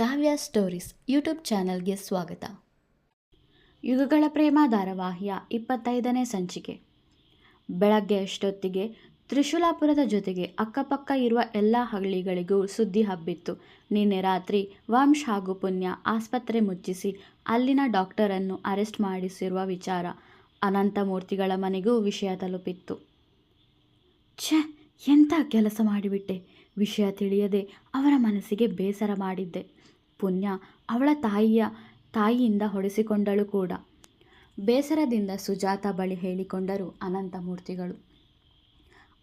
ಕಾವ್ಯ stories YouTube ಚಾನಲ್ಗೆ ಸ್ವಾಗತ. ಯುಗಗಳ ಪ್ರೇಮ ಧಾರಾವಾಹಿಯ ಇಪ್ಪತ್ತೈದನೇ ಸಂಚಿಕೆ. ಬೆಳಗ್ಗೆ ಅಷ್ಟೊತ್ತಿಗೆ ತ್ರಿಶೂಲಾಪುರದ ಜೊತೆಗೆ ಅಕ್ಕಪಕ್ಕ ಇರುವ ಎಲ್ಲ ಹಳ್ಳಿಗಳಿಗೂ ಸುದ್ದಿ ಹಬ್ಬಿತ್ತು. ನಿನ್ನೆ ರಾತ್ರಿ ವಂಶ್ ಹಾಗೂ ಪುಣ್ಯ ಆಸ್ಪತ್ರೆ ಮುಚ್ಚಿಸಿ ಅಲ್ಲಿನ ಡಾಕ್ಟರನ್ನು ಅರೆಸ್ಟ್ ಮಾಡಿಸಿರುವ ವಿಚಾರ ಅನಂತಮೂರ್ತಿಗಳ ಮನೆಗೂ ವಿಷಯ ತಲುಪಿತ್ತು. ಛೆ ಎಂಥ ಕೆಲಸ ಮಾಡಿಬಿಟ್ಟೆ? ವಿಷಯ ತಿಳಿಯದೆ ಅವರ ಮನಸ್ಸಿಗೆ ಬೇಸರ ಮಾಡಿದ್ದೆ. ಪುಣ್ಯ ಅವಳ ತಾಯಿಯ ತಾಯಿಯಿಂದ ಹೊಡೆಸಿಕೊಂಡಳು ಕೂಡ. ಬೇಸರದಿಂದ ಸುಜಾತ ಬಳಿ ಹೇಳಿಕೊಂಡರು ಅನಂತಮೂರ್ತಿಗಳು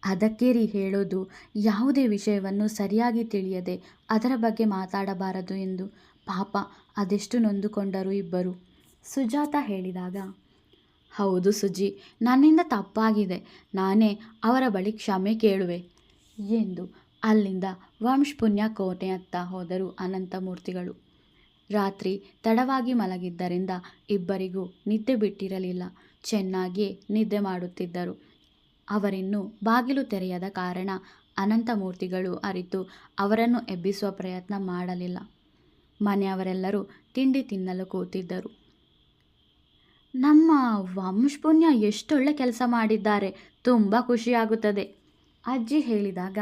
ಅದಕ್ಕೆ ರೀ ಹೇಳೋದು ಯಾವುದೇ ವಿಷಯವನ್ನು ಸರಿಯಾಗಿ ತಿಳಿಯದೆ ಅದರ ಬಗ್ಗೆ ಮಾತಾಡಬಾರದು ಎಂದು ಪಾಪ ಅದೆಷ್ಟು ನೊಂದುಕೊಂಡರು ಇಬ್ಬರು. ಸುಜಾತ ಹೇಳಿದಾಗ, ಹೌದು ಸುಜಿ, ನನ್ನಿಂದ ತಪ್ಪಾಗಿದೆ. ನಾನೇ ಅವರ ಬಳಿ ಕ್ಷಮೆ ಕೇಳುವೆ ಎಂದು ಅಲ್ಲಿಂದ ವಂಶಪುಣ್ಯ ಕೋಟೆಯತ್ತ ಹೋದರು ಅನಂತಮೂರ್ತಿಗಳು ರಾತ್ರಿ ತಡವಾಗಿ ಮಲಗಿದ್ದರಿಂದ ಇಬ್ಬರಿಗೂ ನಿದ್ದೆ ಬಿಟ್ಟಿರಲಿಲ್ಲ. ಚೆನ್ನಾಗಿಯೇ ನಿದ್ದೆ ಮಾಡುತ್ತಿದ್ದರು. ಅವರಿನ್ನೂ ಬಾಗಿಲು ತೆರೆಯದ ಕಾರಣ ಅನಂತಮೂರ್ತಿಗಳು ಅರಿತು ಅವರನ್ನು ಎಬ್ಬಿಸುವ ಪ್ರಯತ್ನ ಮಾಡಲಿಲ್ಲ. ಮನೆಯವರೆಲ್ಲರೂ ತಿಂಡಿ ತಿನ್ನಲು ಕೂತಿದ್ದರು. ನಮ್ಮ ವಂಶಪುಣ್ಯ ಎಷ್ಟೊಳ್ಳೆ ಕೆಲಸ ಮಾಡಿದ್ದಾರೆ, ತುಂಬ ಖುಷಿಯಾಗುತ್ತದೆ, ಅಜ್ಜಿ ಹೇಳಿದಾಗ.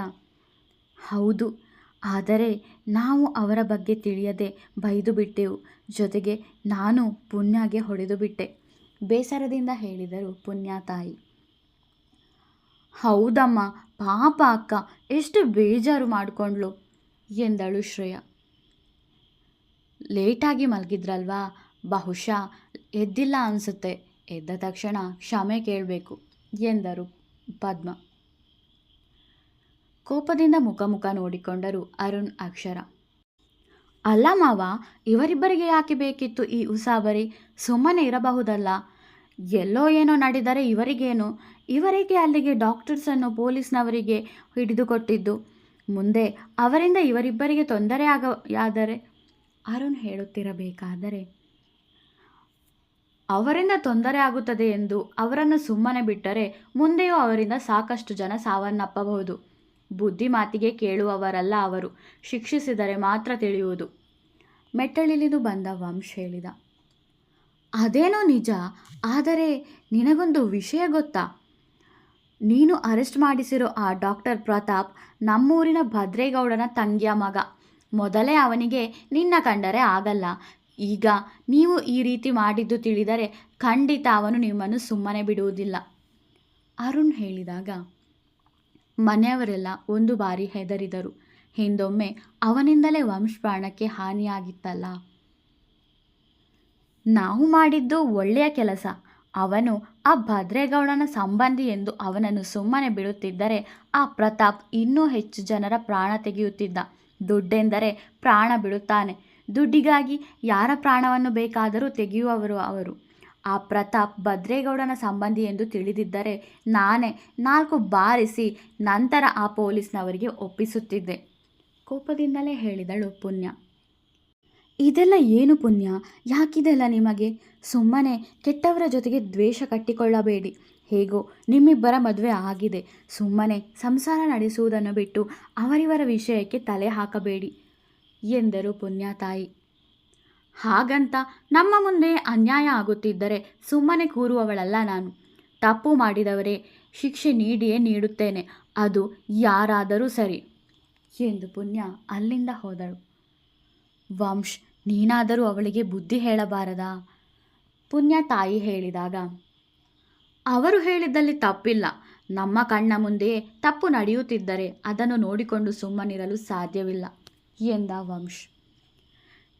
ಹೌದು. ಆದರೆ ನಾವು ಅವರ ಬಗ್ಗೆ ತಿಳಿಯದೆ ಬೈದು ಬಿಟ್ಟೆವು. ಜೊತೆಗೆ ನಾನು ಪುಣ್ಯಾಗೆ ಹೊಡೆದು ಬಿಟ್ಟೆ. ಬೇಸರದಿಂದ ಹೇಳಿದರು ಪುಣ್ಯ ತಾಯಿ. ಹೌದಮ್ಮ, ಪಾಪ ಅಕ್ಕ, ಎಷ್ಟು ಬೇಜಾರು ಮಾಡಿಕೊಂಡ್ಳು ಎಂದಳು ಶ್ರೇಯ. ಲೇಟಾಗಿ ಮಲಗಿದ್ರಲ್ವಾ? ಬಹುಶಃ ಎದ್ದಿಲ್ಲ ಅನಿಸುತ್ತೆ. ಎದ್ದ ತಕ್ಷಣ ಕ್ಷಮೆ ಕೇಳಬೇಕು ಎಂದರು ಪದ್ಮ. ಕೋಪದಿಂದ ಮುಖ ಮುಖ ನೋಡಿಕೊಂಡರು ಅರುಣ್, ಅಕ್ಷರ. ಅಲ್ಲ ಮಾವ, ಇವರಿಬ್ಬರಿಗೆ ಯಾಕೆ ಬೇಕಿತ್ತು ಈ ಉಸಾಬರಿ? ಸುಮ್ಮನೆ ಇರಬಹುದಲ್ಲ. ಎಲ್ಲೋ ಏನೋ ನಡೆದರೆ ಇವರಿಗೇನು? ಇವರಿಗೆ ಅಲ್ಲಿಗೆ ಡಾಕ್ಟರ್ಸನ್ನು ಪೊಲೀಸ್ನವರಿಗೆ ಹಿಡಿದುಕೊಟ್ಟಿದ್ದು. ಮುಂದೆ ಅವರಿಂದ ಇವರಿಬ್ಬರಿಗೆ ತೊಂದರೆ ಆಗ, ಯಾದರೆ? ಅರುಣ್ ಹೇಳುತ್ತಿರಬೇಕಾದರೆ. ಅವರಿಂದ ತೊಂದರೆ ಆಗುತ್ತದೆ ಎಂದು ಅವರನ್ನು ಸುಮ್ಮನೆ ಬಿಟ್ಟರೆ ಮುಂದೆಯೂ ಅವರಿಂದ ಸಾಕಷ್ಟು ಜನ ಸಾವನ್ನಪ್ಪಬಹುದು. ಬುದ್ಧಿ ಮಾತಿಗೆ ಕೇಳುವವರಲ್ಲ ಅವರು. ಶಿಕ್ಷಿಸಿದರೆ ಮಾತ್ರ ತಿಳಿಯುವುದು. ಮೆಟ್ಟಳಿಲಿದು ಬಂದ ವಂಶ ಹೇಳಿದ. ಅದೇನೋ ನಿಜ, ಆದರೆ ನಿನಗೊಂದು ವಿಷಯ ಗೊತ್ತಾ? ನೀನು ಅರೆಸ್ಟ್ ಮಾಡಿಸಿರೋ ಆ ಡಾಕ್ಟರ್ ಪ್ರತಾಪ್ ನಮ್ಮೂರಿನ ಭದ್ರೇಗೌಡನ ತಂಗಿಯ ಮಗ. ಮೊದಲೇ ಅವನಿಗೆ ನಿನ್ನ ಕಂಡರೆ ಆಗಲ್ಲ. ಈಗ ನೀವು ಈ ರೀತಿ ಮಾಡಿದ್ದು ತಿಳಿದರೆ ಖಂಡಿತ ಅವನು ನಿಮ್ಮನ್ನು ಸುಮ್ಮನೆ ಬಿಡುವುದಿಲ್ಲ. ಅರುಣ್ ಹೇಳಿದಾಗ ಮನೆಯವರೆಲ್ಲ ಒಂದು ಬಾರಿ ಹೆದರಿದರು. ಹಿಂದೊಮ್ಮೆ ಅವನಿಂದಲೇ ವಂಶಪ್ರಾಣಕ್ಕೆ ಹಾನಿಯಾಗಿತ್ತಲ್ಲ. ನಾವು ಮಾಡಿದ್ದು ಒಳ್ಳೆಯ ಕೆಲಸ. ಅವನು ಆ ಭದ್ರೇಗೌಡನ ಸಂಬಂಧಿ ಎಂದು ಅವನನ್ನು ಸುಮ್ಮನೆ ಬಿಡುತ್ತಿದ್ದರೆ ಆ ಪ್ರತಾಪ್ ಇನ್ನೂ ಹೆಚ್ಚು ಜನರ ಪ್ರಾಣ ತೆಗೆಯುತ್ತಿದ್ದ. ದುಡ್ಡೆಂದರೆ ಪ್ರಾಣ ಬಿಡುತ್ತಾನೆ. ದುಡ್ಡಿಗಾಗಿ ಯಾರ ಪ್ರಾಣವನ್ನು ಬೇಕಾದರೂ ತೆಗೆಯುವವರು ಅವರು. ಆ ಪ್ರತಾಪ್ ಭದ್ರೇಗೌಡನ ಸಂಬಂಧಿ ಎಂದು ತಿಳಿದಿದ್ದರೆ ನಾನೇ ನಾಲ್ಕು ಬಾರಿಸಿ ನಂತರ ಆ ಪೊಲೀಸ್ನವರಿಗೆ ಒಪ್ಪಿಸುತ್ತಿದ್ದೆ. ಕೋಪದಿಂದಲೇ ಹೇಳಿದಳು ಪುಣ್ಯ. ಇದೆಲ್ಲ ಏನು ಪುಣ್ಯ? ಯಾಕಿದೆಲ್ಲ ನಿಮಗೆ? ಸುಮ್ಮನೆ ಕೆಟ್ಟವರ ಜೊತೆಗೆ ದ್ವೇಷ ಕಟ್ಟಿಕೊಳ್ಳಬೇಡಿ. ಹೇಗೋ ನಿಮ್ಮಿಬ್ಬರ ಮದುವೆ ಆಗಿದೆ. ಸುಮ್ಮನೆ ಸಂಸಾರ ನಡೆಸುವುದನ್ನು ಬಿಟ್ಟು ಅವರಿವರ ವಿಷಯಕ್ಕೆ ತಲೆ ಹಾಕಬೇಡಿ ಎಂದರು ಪುಣ್ಯ ತಾಯಿ. ಹಾಗಂತ ನಮ್ಮ ಮುಂದೆ ಅನ್ಯಾಯ ಆಗುತ್ತಿದ್ದರೆ ಸುಮ್ಮನೆ ಕೂರುವವಳಲ್ಲ ನಾನು. ತಪ್ಪು ಮಾಡಿದವರೇ ಶಿಕ್ಷೆ ನೀಡಿಯೇ ನೀಡುತ್ತೇನೆ. ಅದು ಯಾರಾದರೂ ಸರಿ ಎಂದು ಪುಣ್ಯ ಅಲ್ಲಿಂದ ಹೋದಳು. ವಂಶ್, ನೀನಾದರೂ ಅವಳಿಗೆ ಬುದ್ಧಿ ಹೇಳಬಾರದಾ? ಪುಣ್ಯ ತಾಯಿ ಹೇಳಿದಾಗ, ಅವರು ಹೇಳಿದ್ದಲ್ಲಿ ತಪ್ಪಿಲ್ಲ. ನಮ್ಮ ಕಣ್ಣ ಮುಂದೆಯೇ ತಪ್ಪು ನಡೆಯುತ್ತಿದ್ದರೆ ಅದನ್ನು ನೋಡಿಕೊಂಡು ಸುಮ್ಮನಿರಲು ಸಾಧ್ಯವಿಲ್ಲ ಎಂದ ವಂಶ್.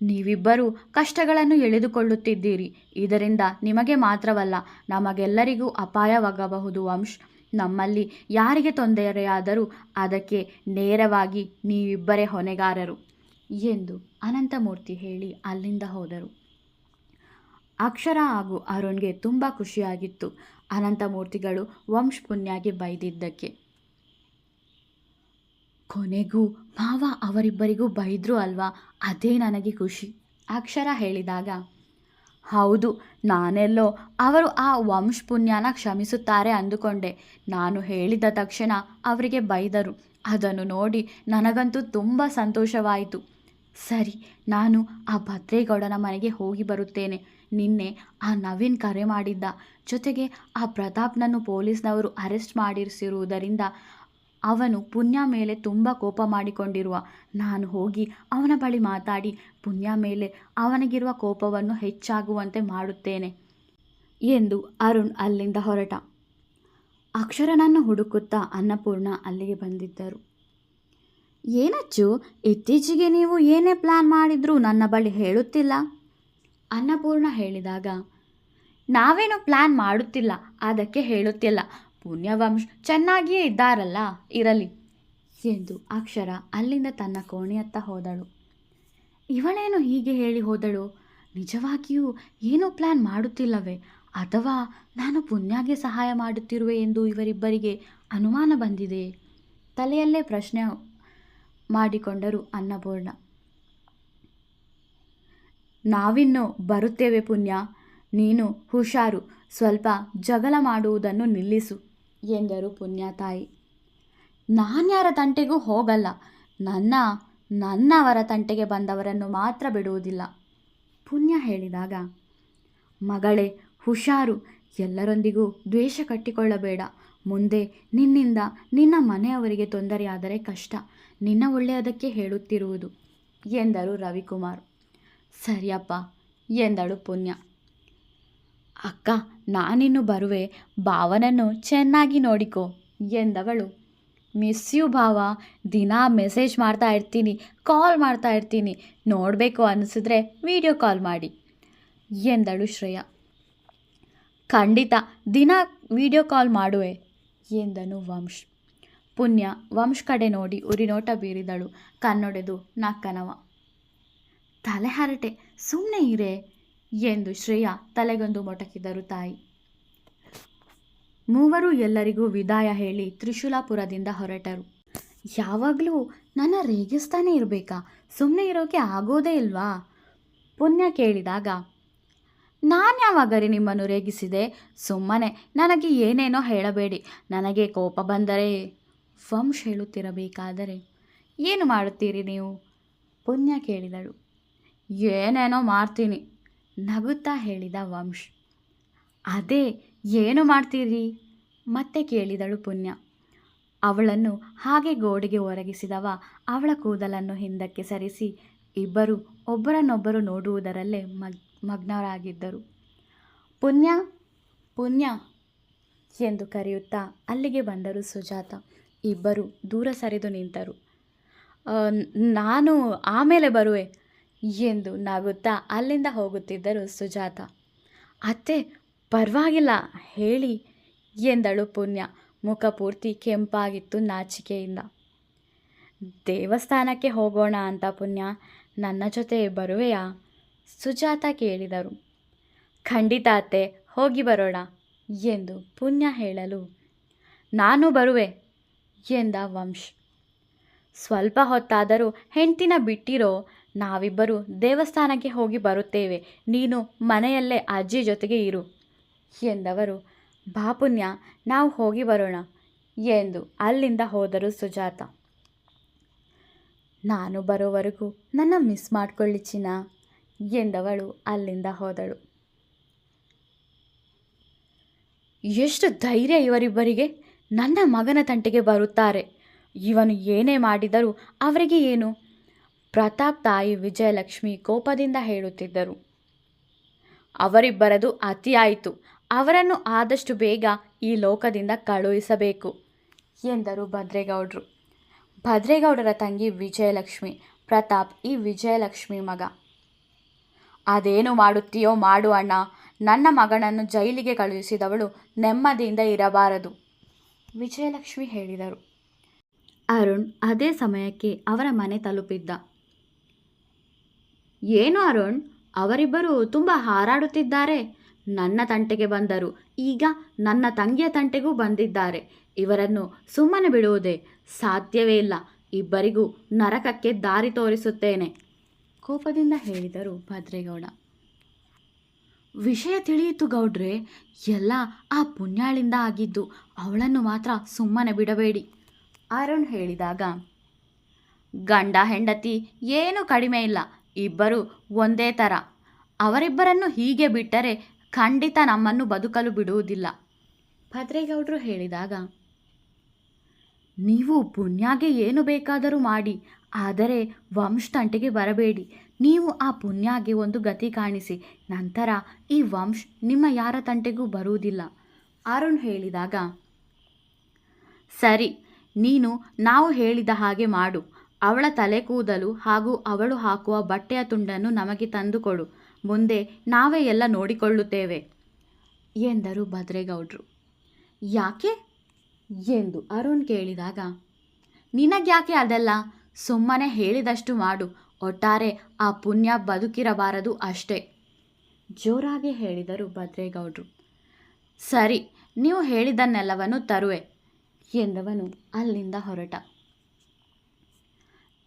ನೀವಿಬ್ಬರೂ ಕಷ್ಟಗಳನ್ನು ಎಳೆದುಕೊಳ್ಳುತ್ತಿದ್ದೀರಿ. ಇದರಿಂದ ನಿಮಗೆ ಮಾತ್ರವಲ್ಲ, ನಮಗೆಲ್ಲರಿಗೂ ಅಪಾಯವಾಗಬಹುದು, ವಂಶ್. ನಮ್ಮಲ್ಲಿ ಯಾರಿಗೆ ತೊಂದರೆಯಾದರೂ ಅದಕ್ಕೆ ನೇರವಾಗಿ ನೀವಿಬ್ಬರೇ ಹೊಣೆಗಾರರು ಎಂದು ಅನಂತಮೂರ್ತಿ ಹೇಳಿ ಅಲ್ಲಿಂದ ಹೋದರು. ಅಕ್ಷರ ಹಾಗೂ ಅರುಣ್ಗೆ ತುಂಬ ಖುಷಿಯಾಗಿತ್ತು. ಅನಂತಮೂರ್ತಿಗಳು ವಂಶ್ ಪುಣ್ಯಾಗಿ ಬೈದಿದ್ದಕ್ಕೆ. ಕೊನೆಗೂ ಮಾವ ಅವರಿಬ್ಬರಿಗೂ ಬೈದ್ರು ಅಲ್ವಾ? ಅದೇ ನನಗೆ ಖುಷಿ. ಅಕ್ಷರ ಹೇಳಿದಾಗ, ಹೌದು, ನಾನೆಲ್ಲೋ ಅವರು ಆ ವಂಶಪುಣ್ಯನ ಕ್ಷಮಿಸುತ್ತಾರೆ ಅಂದುಕೊಂಡೆ. ನಾನು ಹೇಳಿದ ತಕ್ಷಣ ಅವರಿಗೆ ಬೈದರು. ಅದನ್ನು ನೋಡಿ ನನಗಂತೂ ತುಂಬ ಸಂತೋಷವಾಯಿತು. ಸರಿ, ನಾನು ಆ ಭದ್ರೇಗೌಡನ ಮನೆಗೆ ಹೋಗಿ ಬರುತ್ತೇನೆ. ನಿನ್ನೆ ಆ ನವೀನ್ ಕರೆ ಮಾಡಿದ್ದ. ಜೊತೆಗೆ ಆ ಪ್ರತಾಪ್ನನ್ನು ಪೊಲೀಸ್ನವರು ಅರೆಸ್ಟ್ ಮಾಡಿಸಿರುವುದರಿಂದ ಅವನು ಪುಣ್ಯ ಮೇಲೆ ತುಂಬ ಕೋಪ ಮಾಡಿಕೊಂಡಿರುವ. ನಾನು ಹೋಗಿ ಅವನ ಬಳಿ ಮಾತಾಡಿ, ಪುಣ್ಯ ಮೇಲೆ ಅವನಿಗಿರುವ ಕೋಪವನ್ನು ಹೆಚ್ಚಾಗುವಂತೆ ಮಾಡುತ್ತೇನೆ ಎಂದು ಅರುಣ್ ಅಲ್ಲಿಂದ ಹೊರಟ. ಅಕ್ಷರನನ್ನು ಹುಡುಕುತ್ತಾ ಅನ್ನಪೂರ್ಣ ಅಲ್ಲಿಗೆ ಬಂದಿದ್ದರು. ಏನಚ್ಚು, ಇತ್ತೀಚೆಗೆ ನೀವು ಏನೇ ಪ್ಲ್ಯಾನ್ ಮಾಡಿದ್ರೂ ನನ್ನ ಬಳಿ ಹೇಳುತ್ತಿಲ್ಲ? ಅನ್ನಪೂರ್ಣ ಹೇಳಿದಾಗ, ನಾವೇನು ಪ್ಲ್ಯಾನ್ ಮಾಡುತ್ತಿಲ್ಲ, ಅದಕ್ಕೆ ಹೇಳುತ್ತಿಲ್ಲ. ಪುಣ್ಯವಂಶ್ ಚೆನ್ನಾಗಿಯೇ ಇದ್ದಾರಲ್ಲ? ಇರಲಿ ಎಂದು ಅಕ್ಷರ ಅಲ್ಲಿಂದ ತನ್ನ ಕೋಣೆಯತ್ತ ಹೋದಳು. ಇವಳೇನು ಹೀಗೆ ಹೇಳಿ ಹೋದಳು? ನಿಜವಾಗಿಯೂ ಏನೂ ಪ್ಲ್ಯಾನ್ ಮಾಡುತ್ತಿಲ್ಲವೇ? ಅಥವಾ ನಾನು ಪುಣ್ಯಾಗೆ ಸಹಾಯ ಮಾಡುತ್ತಿರುವೆ ಎಂದು ಇವರಿಬ್ಬರಿಗೆ ಅನುಮಾನ ಬಂದಿದೆ ತಲೆಯಲ್ಲೇ ಪ್ರಶ್ನೆ ಮಾಡಿಕೊಂಡರು ಅನ್ನಪೂರ್ಣ. ನಾವಿನ್ನು ಬರುತ್ತೇವೆ ಪುಣ್ಯ. ನೀನು ಹುಷಾರು. ಸ್ವಲ್ಪ ಜಗಳ ಮಾಡುವುದನ್ನು ನಿಲ್ಲಿಸು. ಎಂದರು ಪುಣ್ಯ ತಾಯಿ ನಾನ್ಯಾರ ತಂಟೆಗೂ ಹೋಗಲ್ಲ. ನನ್ನ, ನನ್ನವರ ತಂಟೆಗೆ ಬಂದವರನ್ನು ಮಾತ್ರ ಬಿಡುವುದಿಲ್ಲ. ಪುಣ್ಯ ಹೇಳಿದಾಗ, ಮಗಳೇ, ಹುಷಾರು. ಎಲ್ಲರೊಂದಿಗೂ ದ್ವೇಷ ಕಟ್ಟಿಕೊಳ್ಳಬೇಡ. ಮುಂದೆ ನಿನ್ನಿಂದ ನಿನ್ನ ಮನೆಯವರಿಗೆ ತೊಂದರೆಯಾದರೆ ಕಷ್ಟ. ನಿನ್ನ ಒಳ್ಳೆಯದಕ್ಕೆ ಹೇಳುತ್ತಿರುವುದು, ಎಂದರು ರವಿಕುಮಾರ್. ಸರಿಯಪ್ಪ, ಎಂದಳು ಪುಣ್ಯ. ಅಕ್ಕ, ನಾನಿನ್ನು ಬರುವೆ, ಭಾವನನ್ನು ಚೆನ್ನಾಗಿ ನೋಡಿಕೋ, ಎಂದವಳು. ಮಿಸ್ ಯು ಭಾವ, ದಿನ ಮೆಸೇಜ್ ಮಾಡ್ತಾ ಇರ್ತೀನಿ, ಕಾಲ್ ಮಾಡ್ತಾ ಇರ್ತೀನಿ, ನೋಡಬೇಕು ಅನಿಸಿದ್ರೆ ವಿಡಿಯೋ ಕಾಲ್ ಮಾಡಿ, ಎಂದಳು ಶ್ರೇಯ. ಖಂಡಿತ, ದಿನ ವಿಡಿಯೋ ಕಾಲ್ ಮಾಡುವೆ, ಎಂದನು ವಂಶ್. ಪುಣ್ಯ, ವಂಶ್ ಕಡೆ ನೋಡಿ ಉರಿನೋಟ ಬೀರಿದಳು ಕನ್ನೊಡೆದು ನಕ್ಕನವ ತಲೆ ಹರಟೆ ಸುಮ್ಮನೆ ಇರೆ ಎಂದು ಶ್ರೇಯಾ ತಲೆಗೊಂದು ಮೊಟಕಿದರು ತಾಯಿ. ಮೂವರು ಎಲ್ಲರಿಗೂ ವಿದಾಯ ಹೇಳಿ ತ್ರಿಶೂಲಾಪುರದಿಂದ ಹೊರಟರು. ಯಾವಾಗಲೂ ನನ್ನ ರೇಗಿಸ್ತಾನೆ ಇರಬೇಕಾ? ಸುಮ್ಮನೆ ಇರೋಕೆ ಆಗೋದೇ ಇಲ್ವಾ? ಪುಣ್ಯ ಕೇಳಿದಾಗ, ನಾನು ಯಾವಾಗರಿ ನಿಮ್ಮನ್ನು ರೇಗಿಸಿದೆ? ಸುಮ್ಮನೆ, ನನಗೆ ಏನೇನೋ ಹೇಳಬೇಡಿ. ನನಗೆ ಕೋಪ ಬಂದರೆ ವಂಶ್ ಹೇಳುತ್ತಿರಬೇಕಾದರೆ ಏನು ಮಾಡುತ್ತೀರಿ ನೀವು? ಪುಣ್ಯ ಕೇಳಿದಳು. ಏನೇನೋ ಮಾಡ್ತೀನಿ. ನಗುತ್ತಾ ಹೇಳಿದ ವಂಶ್. ಅದೇ, ಏನು ಮಾಡ್ತೀರಿ? ಮತ್ತೆ ಕೇಳಿದಳು ಪುಣ್ಯ. ಅವಳನ್ನು ಹಾಗೆ ಗೋಡೆಗೆ ಒರಗಿಸಿದವ ಅವಳ ಕೂದಲನ್ನು ಹಿಂದಕ್ಕೆ ಸರಿಸಿ ಇಬ್ಬರು ಒಬ್ಬರನ್ನೊಬ್ಬರು ನೋಡುವುದರಲ್ಲೇ ಮಗ್, ಮಗ್ನರಾಗಿದ್ದರು. ಪುಣ್ಯ ಪುಣ್ಯ, ಎಂದು ಕರೆಯುತ್ತಾ ಅಲ್ಲಿಗೆ ಬಂದರು ಸುಜಾತ. ಇಬ್ಬರು ದೂರ ಸರಿದು ನಿಂತರು. ನಾನು ಆಮೇಲೆ ಬರುವೆ. ಎಂದು ನಗುತ್ತಾ ಅಲ್ಲಿಂದ ಹೋಗುತ್ತಿದ್ದರು ಸುಜಾತ. ಅತ್ತೆ, ಪರವಾಗಿಲ್ಲ, ಹೇಳಿ, ಎಂದಳು ಪುಣ್ಯ. ಮುಖ ಪೂರ್ತಿ ಕೆಂಪಾಗಿತ್ತು ನಾಚಿಕೆಯಿಂದ. ದೇವಸ್ಥಾನಕ್ಕೆ ಹೋಗೋಣ ಅಂತ ಪುಣ್ಯ, ನನ್ನ ಜೊತೆ ಬರುವೆಯಾ? ಸುಜಾತ ಕೇಳಿದರು. ಖಂಡಿತ ಅತ್ತೆ, ಹೋಗಿ ಬರೋಣ, ಎಂದು ಪುಣ್ಯ ಹೇಳಲು. ನಾನು ಬರುವೆ, ಎಂದ ವಂಶ್. ಸ್ವಲ್ಪ ಹೊತ್ತಾದರೂ ಹೆಂಡ್ತಿನ ಬಿಟ್ಟಿರೋ ನಾವಿಬ್ಬರು ದೇವಸ್ಥಾನಕ್ಕೆ ಹೋಗಿ ಬರುತ್ತೇವೆ. ನೀನು ಮನೆಯಲ್ಲೇ ಅಜ್ಜಿ ಜೊತೆಗೆ ಇರು ಎಂದವರು ಬಾಪುಣ್ಯ ನಾವು ಹೋಗಿ ಬರೋಣ ಎಂದು ಅಲ್ಲಿಂದ ಹೋದರು ಸುಜಾತ. ನಾನು ಬರೋವರೆಗೂ ನನ್ನ ಮಿಸ್ ಮಾಡಿಕೊಳ್ಳಿ ಚಿನ್ನ ಎಂದವಳು ಅಲ್ಲಿಂದ ಹೋದಳು. ಎಷ್ಟು ಧೈರ್ಯ ಇವರಿಬ್ಬರಿಗೆ! ನನ್ನ ಮಗನ ತಂಟೆಗೆ ಬರುತ್ತಾರೆ. ಇವನು ಏನೇ ಮಾಡಿದರೂ ಅವರಿಗೆ ಏನು? ಪ್ರತಾಪ್ ತಾಯಿ ವಿಜಯಲಕ್ಷ್ಮಿ ಕೋಪದಿಂದ ಹೇಳುತ್ತಿದ್ದರು. ಅವರಿಬ್ಬರದು ಅತಿಯಾಯಿತು. ಅವರನ್ನು ಆದಷ್ಟು ಬೇಗ ಈ ಲೋಕದಿಂದ ಕಳುಹಿಸಬೇಕು ಎಂದರು ಭದ್ರೇಗೌಡರು. ಭದ್ರೇಗೌಡರ ತಂಗಿ ವಿಜಯಲಕ್ಷ್ಮಿ, ಪ್ರತಾಪ್ ಈ ವಿಜಯಲಕ್ಷ್ಮಿ ಮಗ. ಅದೇನು ಮಾಡುತ್ತೀಯೋ ಮಾಡು ಅಣ್ಣ. ನನ್ನ ಮಗನನ್ನು ಜೈಲಿಗೆ ಕಳುಹಿಸಿದವಳು ನೆಮ್ಮದಿಯಿಂದ ಇರಬಾರದು ವಿಜಯಲಕ್ಷ್ಮಿ ಹೇಳಿದರು. ಅರುಣ್ ಅದೇ ಸಮಯಕ್ಕೆ ಅವರ ಮನೆ ತಲುಪಿದ್ದ. ಏನು ಅರುಣ್? ಅವರಿಬ್ಬರು ತುಂಬ ಹಾರಾಡುತ್ತಿದ್ದಾರೆ. ನನ್ನ ತಂಟೆಗೆ ಬಂದರು. ಈಗ ನನ್ನ ತಂಗಿಯ ತಂಟೆಗೂ ಬಂದಿದ್ದಾರೆ. ಇವರನ್ನು ಸುಮ್ಮನೆ ಬಿಡುವುದೇ ಸಾಧ್ಯವೇ ಇಲ್ಲ. ಇಬ್ಬರಿಗೂ ನರಕಕ್ಕೆ ದಾರಿ ತೋರಿಸುತ್ತೇನೆ. ಕೋಪದಿಂದ ಹೇಳಿದರು ಭದ್ರೇಗೌಡ. ವಿಷಯ ತಿಳಿಯಿತು ಗೌಡ್ರೆ. ಎಲ್ಲ ಆ ಪುಣ್ಯಾಳಿಂದ ಆಗಿದ್ದು ಅವಳನ್ನು ಮಾತ್ರ ಸುಮ್ಮನೆ ಬಿಡಬೇಡಿ. ಅರುಣ್ ಹೇಳಿದಾಗ, ಗಂಡ ಹೆಂಡತಿ ಏನೂ ಕಡಿಮೆ ಇಲ್ಲ. ಇಬ್ಬರು ಒಂದೇ ಥರ ಅವರಿಬ್ಬರನ್ನು ಹೀಗೆ ಬಿಟ್ಟರೆ ಖಂಡಿತ ನಮ್ಮನ್ನು ಬದುಕಲು ಬಿಡುವುದಿಲ್ಲ. ಭದ್ರೇಗೌಡರು ಹೇಳಿದಾಗ, ನೀವು ಪುಣ್ಯಗೆ ಏನು ಬೇಕಾದರೂ ಮಾಡಿ, ಆದರೆ ವಂಶತಂಟೆಗೆ ಬರಬೇಡಿ. ನೀವು ಆ ಪುಣ್ಯಗೆ ಒಂದು ಗತಿ ಕಾಣಿಸಿ. ನಂತರ ಈ ವಂಶ ನಿಮ್ಮ ಯಾರ ತಂಟೆಗೂ ಬರುವುದಿಲ್ಲ. ಅರುಣ್ ಹೇಳಿದಾಗ, ಸರಿ, ನೀನು ನಾವು ಹೇಳಿದ ಹಾಗೆ ಮಾಡು. ಅವಳ ತಲೆ ಕೂದಲು ಹಾಗೂ ಅವಳು ಹಾಕುವ ಬಟ್ಟೆಯ ತುಂಡನ್ನು ನಮಗೆ ತಂದುಕೊಡು ಮುಂದೆ ನಾವೇ ಎಲ್ಲ ನೋಡಿಕೊಳ್ಳುತ್ತೇವೆ ಎಂದರು ಭದ್ರೇಗೌಡರು. ಯಾಕೆ? ಎಂದು ಅರುಣ್ ಕೇಳಿದಾಗ, ನಿನಗ್ಯಾಕೆ ಅದೆಲ್ಲ? ಸುಮ್ಮನೆ ಹೇಳಿದಷ್ಟು ಮಾಡು. ಒಟ್ಟಾರೆ ಆ ಪುಣ್ಯ ಬದುಕಿರಬಾರದು ಅಷ್ಟೇ. ಜೋರಾಗಿ ಹೇಳಿದರು ಭದ್ರೇಗೌಡರು. ಸರಿ, ನೀವು ಹೇಳಿದನ್ನೆಲ್ಲವನ್ನು ತರುವೆ ಎಂದವನು ಅಲ್ಲಿಂದ ಹೊರಟ.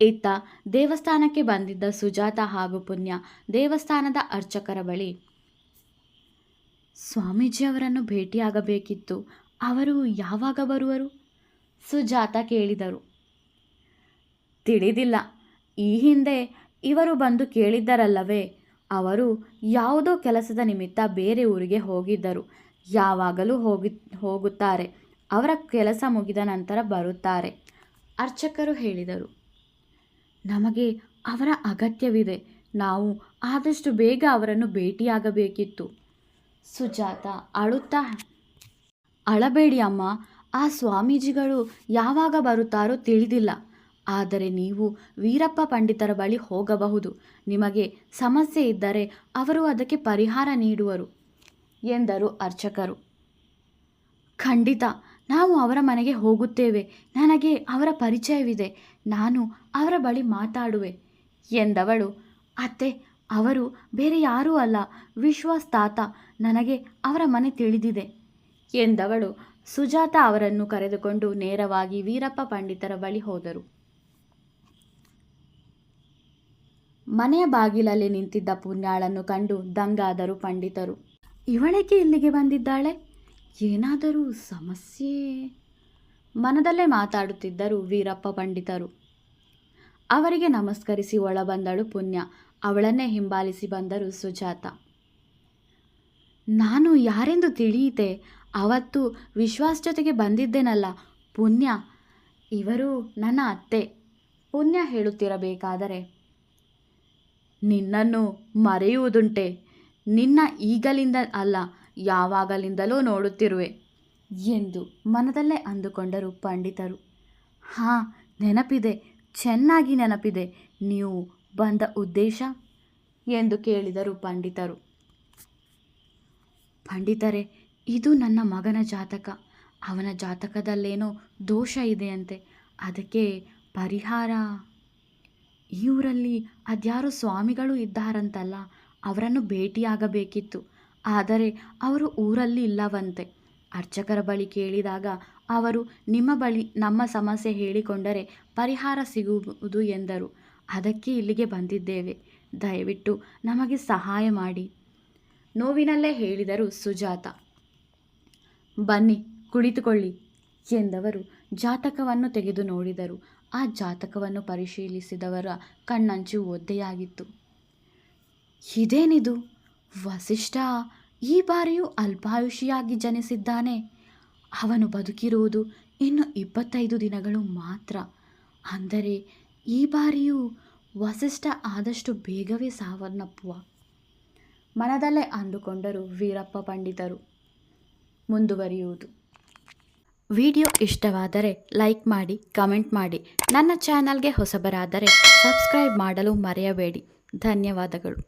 ಇತ್ತ ದೇವಸ್ಥಾನಕ್ಕೆ ಬಂದಿದ್ದ ಸುಜಾತ ಹಾಗೂ ಪುಣ್ಯ ದೇವಸ್ಥಾನದ ಅರ್ಚಕರ ಬಳಿ. ಸ್ವಾಮೀಜಿಯವರನ್ನು ಭೇಟಿಯಾಗಬೇಕಿತ್ತು. ಅವರು ಯಾವಾಗ ಬರುವರು? ಸುಜಾತ ಕೇಳಿದರು. ತಿಳಿದಿಲ್ಲ. ಈ ಹಿಂದೆ ಇವರು ಬಂದು ಕೇಳಿದ್ದರಲ್ಲವೇ? ಅವರು ಯಾವುದೋ ಕೆಲಸದ ನಿಮಿತ್ತ ಬೇರೆ ಊರಿಗೆ ಹೋಗಿದ್ದರು. ಯಾವಾಗಲೂ ಹೋಗಿ, ಹೋಗುತ್ತಾರೆ. ಅವರ ಕೆಲಸ ಮುಗಿದ ನಂತರ ಬರುತ್ತಾರೆ. ಅರ್ಚಕರು ಹೇಳಿದರು. ನಮಗೆ ಅವರ ಅಗತ್ಯವಿದೆ. ನಾವು ಆದಷ್ಟು ಬೇಗ ಅವರನ್ನು ಭೇಟಿಯಾಗಬೇಕಿತ್ತು. ಸುಜಾತ ಅಳುತ್ತಾ, ಅಳಬೇಡಿ ಅಮ್ಮ, ಆ ಸ್ವಾಮೀಜಿಗಳು ಯಾವಾಗ ಬರುತ್ತಾರೋ ತಿಳಿದಿಲ್ಲ. ಆದರೆ ನೀವು ವೀರಪ್ಪ ಪಂಡಿತರ ಬಳಿ ಹೋಗಬಹುದು. ನಿಮಗೆ ಸಮಸ್ಯೆ ಇದ್ದರೆ ಅವರು ಅದಕ್ಕೆ ಪರಿಹಾರ ನೀಡುವರು, ಎಂದರು ಅರ್ಚಕರು. ಖಂಡಿತ, ನಾವು ಅವರ ಮನೆಗೆ ಹೋಗುತ್ತೇವೆ. ನನಗೆ ಅವರ ಪರಿಚಯವಿದೆ. ನಾನು ಅವರ ಬಳಿ ಮಾತಾಡುವೆ ಎಂದವಳು. ಅತ್ತೆ, ಅವರು ಬೇರೆ ಯಾರೂ ಅಲ್ಲ ವಿಶ್ವಾಸ್ ತಾತ ನನಗೆ ಅವರ ಮನೆ ತಿಳಿದಿದೆ ಎಂದವಳು. ಸುಜಾತ ಅವರನ್ನು ಕರೆದುಕೊಂಡು ನೇರವಾಗಿ ವೀರಪ್ಪ ಪಂಡಿತರ ಬಳಿ ಹೋದರು. ಮನೆಯ ಬಾಗಿಲಲ್ಲಿ ನಿಂತಿದ್ದ ಪುಣ್ಯಾಳನ್ನು ಕಂಡು ದಂಗಾದರು ಪಂಡಿತರು. ಇವಳೇಕೆ ಇಲ್ಲಿಗೆ ಬಂದಿದ್ದಾಳೆ? ಏನಾದರೂ ಸಮಸ್ಯೆ? ಮನದಲ್ಲೇ ಮಾತಾಡುತ್ತಿದ್ದರು ವೀರಪ್ಪ ಪಂಡಿತರು. ಅವರಿಗೆ ನಮಸ್ಕರಿಸಿ ಒಳ ಬಂದಳು ಪುಣ್ಯ. ಅವಳನ್ನೇ ಹಿಂಬಾಲಿಸಿ ಬಂದರು ಸುಜಾತ. ನಾನು ಯಾರೆಂದು ತಿಳಿಯಿತೆ? ಅವತ್ತು ವಿಶ್ವಾಸ್ ಜೊತೆಗೆ ಬಂದಿದ್ದೇನಲ್ಲ. ಪುಣ್ಯ, ಇವರು ನನ್ನ ಅತ್ತೆ. ಪುಣ್ಯ ಹೇಳುತ್ತಿರಬೇಕಾದರೆ, ನಿನ್ನನ್ನು ಮರೆಯುವುದುಂಟೆ. ನಿನ್ನ ಈಗಲಿಂದ ಅಲ್ಲ, ಯಾವಾಗಲಿಂದಲೂ ನೋಡುತ್ತಿರುವೆ ಎಂದು ಮನದಲ್ಲೇ ಅಂದುಕೊಂಡರು ಪಂಡಿತರು. ಹಾಂ, ನೆನಪಿದೆ. ಚೆನ್ನಾಗಿ ನೆನಪಿದೆ. ನೀವು ಬಂದ ಉದ್ದೇಶ? ಎಂದು ಕೇಳಿದರು ಪಂಡಿತರು. ಪಂಡಿತರೇ, ಇದು ನನ್ನ ಮಗನ ಜಾತಕ. ಅವನ ಜಾತಕದಲ್ಲೇನೋ ದೋಷ ಇದೆಯಂತೆ. ಅದಕ್ಕೆ ಪರಿಹಾರ? ಈ ಊರಲ್ಲಿ ಅದ್ಯಾರೋ ಸ್ವಾಮಿಗಳು ಇದ್ದಾರಂತಲ್ಲ. ಅವರನ್ನು ಭೇಟಿಯಾಗಬೇಕಿತ್ತು. ಆದರೆ ಅವರು ಊರಲ್ಲಿ ಇಲ್ಲವಂತೆ. ಅರ್ಚಕರ ಬಳಿ ಕೇಳಿದಾಗ ಅವರು, ನಿಮ್ಮ ಬಳಿ ನಮ್ಮ ಸಮಸ್ಯೆ ಹೇಳಿಕೊಂಡರೆ ಪರಿಹಾರ ಸಿಗುವುದು ಎಂದರು. ಅದಕ್ಕೆ ಇಲ್ಲಿಗೆ ಬಂದಿದ್ದೇವೆ. ದಯವಿಟ್ಟು ನಮಗೆ ಸಹಾಯ ಮಾಡಿ ನೋವಿನಲ್ಲೇ ಹೇಳಿದರು ಸುಜಾತ. ಬನ್ನಿ, ಕುಳಿತುಕೊಳ್ಳಿ ಎಂದವರು ಜಾತಕವನ್ನು ತೆಗೆದು ನೋಡಿದರು. ಆ ಜಾತಕವನ್ನು ಪರಿಶೀಲಿಸಿದವರ ಕಣ್ಣಂಚು ಒದ್ದೆಯಾಗಿತ್ತು. ಇದೇನಿದು? ವಸಿಷ್ಠ ಈ ಬಾರಿಯೂ ಅಲ್ಪಾಯುಷಿಯಾಗಿ ಜನಿಸಿದ್ದಾನೆ. ಅವನು ಬದುಕಿರುವುದು ಇನ್ನು ಇಪ್ಪತ್ತೈದು ದಿನಗಳು ಮಾತ್ರ. ಅಂದರೆ ಈ ಬಾರಿಯೂ ವಸಿಷ್ಠ ಆದಷ್ಟು ಬೇಗವೇ ಸಾವನ್ನಪ್ಪುವ. ಮನದಲ್ಲೇ ಅಂದುಕೊಂಡರು ವೀರಪ್ಪ ಪಂಡಿತರು. ಮುಂದುವರಿಯುವುದು. ವಿಡಿಯೋ ಇಷ್ಟವಾದರೆ ಲೈಕ್ ಮಾಡಿ, ಕಮೆಂಟ್ ಮಾಡಿ. ನನ್ನ ಚಾನಲ್ಗೆ ಹೊಸಬರಾದರೆ ಸಬ್ಸ್ಕ್ರೈಬ್ ಮಾಡಲು ಮರೆಯಬೇಡಿ. ಧನ್ಯವಾದಗಳು.